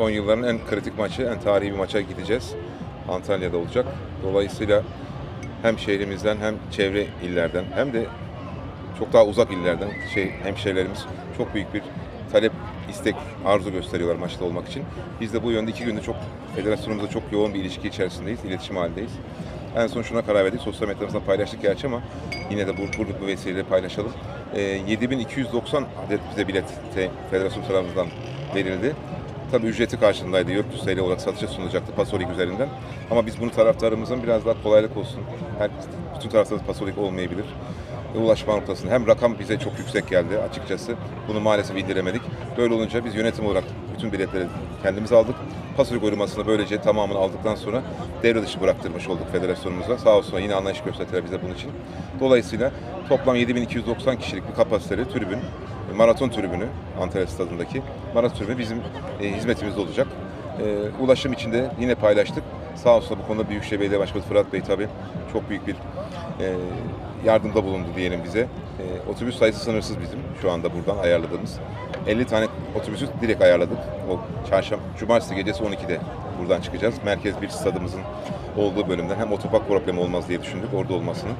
son yılların en kritik maçı, en tarihi bir maça gideceğiz. Antalya'da olacak. Dolayısıyla hem şehrimizden hem çevre illerden hem de çok daha uzak illerden şey hemşehrilerimiz çok büyük bir talep, istek, arzu gösteriyorlar maçta olmak için. Biz de bu yönde iki günde çok federasyonumuzda çok yoğun bir ilişki içerisindeyiz, iletişim halindeyiz. En son şuna karar verdik. Sosyal medyamızda paylaştık gerçi ama yine de bu, bu vesileyle paylaşalım. Ee, 7290 adet bize bilet federasyon tarafından verildi. Tabii ücreti karşılığındaydı. 400 TL olarak satışa sunulacaktı Pasolik üzerinden. Ama biz bunu taraftarımızın biraz daha kolaylık olsun. Her, bütün taraftarımız Pasolik olmayabilir. E, ulaşma noktasında hem rakam bize çok yüksek geldi açıkçası. Bunu maalesef indiremedik. Böyle olunca biz yönetim olarak bütün biletleri kendimiz aldık. Pasolik uyrumasını böylece tamamını aldıktan sonra devre dışı bıraktırmış olduk federasyonumuza. Sağ olsunlar yine anlayış gösterdiler bize bunun için. Dolayısıyla toplam 7290 kişilik bir kapasiteli tribün, maraton tribünü Antalya Stadı'ndaki maraton tribünü bizim e, hizmetimizde olacak. E, ulaşım içinde yine paylaştık. Sağ olsun bu konuda Büyükşehir Belediye Başkanı Fırat Bey tabii çok büyük bir e, yardımda bulundu diyelim bize. E, otobüs sayısı sınırsız bizim şu anda buradan ayarladığımız. 50 tane otobüsü direkt ayarladık. O çarşamba, cumartesi gecesi 12'de buradan çıkacağız. Merkez bir stadımızın olduğu bölümden hem otopark problemi olmaz diye düşündük orada olmasını.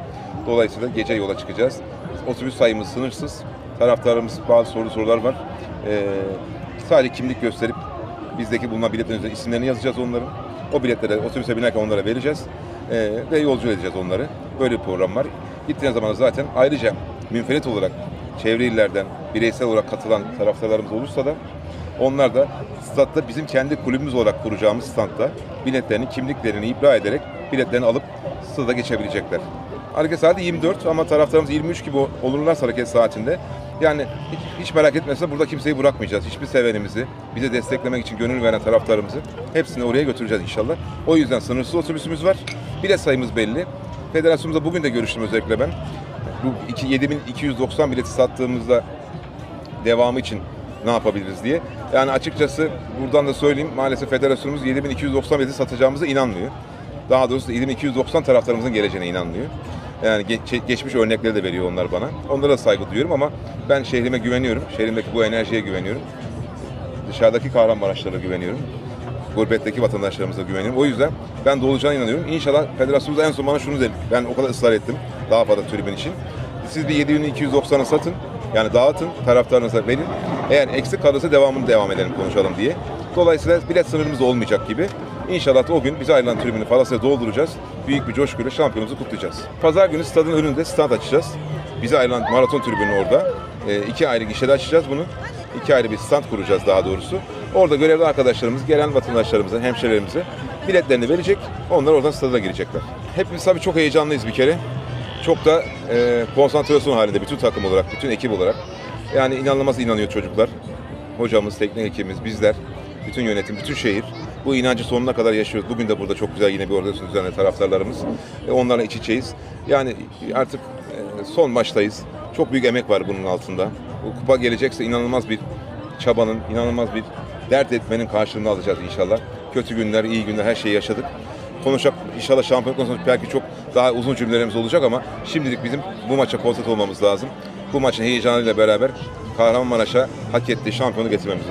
Dolayısıyla gece yola çıkacağız. Otobüs sayımız sınırsız. Taraftarımız bazı soru sorular var. E, sadece kimlik gösterip bizdeki bulunan biletlerin isimlerini yazacağız onların. O biletleri otobüse binerken onlara vereceğiz. Ee, ve yolcu edeceğiz onları. Böyle bir program var. Gittiğiniz zaman zaten ayrıca münferit olarak çevre illerden bireysel olarak katılan taraftarlarımız olursa da onlar da statta bizim kendi kulübümüz olarak kuracağımız standta biletlerini, kimliklerini ibra ederek biletlerini alıp stada geçebilecekler. Hareket saati 24 ama taraftarımız 23 gibi olurlarsa hareket saatinde yani hiç, hiç merak etmesin burada kimseyi bırakmayacağız. Hiçbir sevenimizi, bize desteklemek için gönül veren taraftarımızı hepsini oraya götüreceğiz inşallah. O yüzden sınırsız otobüsümüz var. Bilet sayımız belli. Federasyonumuzla bugün de görüştüm özellikle ben. Bu iki- 7290 bileti sattığımızda devamı için ne yapabiliriz diye. Yani açıkçası buradan da söyleyeyim maalesef federasyonumuz 7290 bileti satacağımıza inanmıyor. Daha doğrusu 7290 taraftarımızın geleceğine inanmıyor. Yani ge- geçmiş örnekleri de veriyor onlar bana. Onlara da saygı duyuyorum ama ben şehrime güveniyorum. Şehrimdeki bu enerjiye güveniyorum. Dışarıdaki Kahramanmaraşlara güveniyorum. Gurbetteki vatandaşlarımıza güveniyorum. O yüzden ben de olacağına inanıyorum. İnşallah federasyonumuz en son bana şunu dedi. Ben o kadar ısrar ettim daha fazla tribün için. Siz bir 7290'ı satın. Yani dağıtın, taraftarınıza verin. Eğer eksik kalırsa devamını devam edelim, konuşalım diye. Dolayısıyla bilet sınırımız olmayacak gibi. İnşallah o gün bize ayrılan tribünü fazlasıyla dolduracağız. Büyük bir coşkuyla şampiyonumuzu kutlayacağız. Pazar günü stadın önünde stand açacağız. Bize ayrılan maraton tribünü orada. E, iki ayrı gişede açacağız bunu. İki ayrı bir stand kuracağız daha doğrusu. Orada görevli arkadaşlarımız, gelen vatandaşlarımıza, hemşehrilerimize biletlerini verecek. Onlar oradan stada girecekler. Hepimiz tabii çok heyecanlıyız bir kere. Çok da e, konsantrasyon halinde bütün takım olarak, bütün ekip olarak. Yani inanılmaz inanıyor çocuklar. Hocamız, teknik ekibimiz, bizler, bütün yönetim, bütün şehir. Bu inancı sonuna kadar yaşıyoruz. Bugün de burada çok güzel yine bir organizasyon düzenli taraftarlarımız. E, onlarla iç içeyiz. Yani artık e, son maçtayız. Çok büyük emek var bunun altında. Bu kupa gelecekse inanılmaz bir çabanın, inanılmaz bir dert etmenin karşılığını alacağız inşallah. Kötü günler, iyi günler her şeyi yaşadık. Konuşacak inşallah şampiyonluktan sonra belki çok daha uzun cümlelerimiz olacak ama şimdilik bizim bu maça konsantre olmamız lazım. Bu maçın heyecanıyla beraber Kahramanmaraş'a hak ettiği şampiyonu getirmemiz lazım.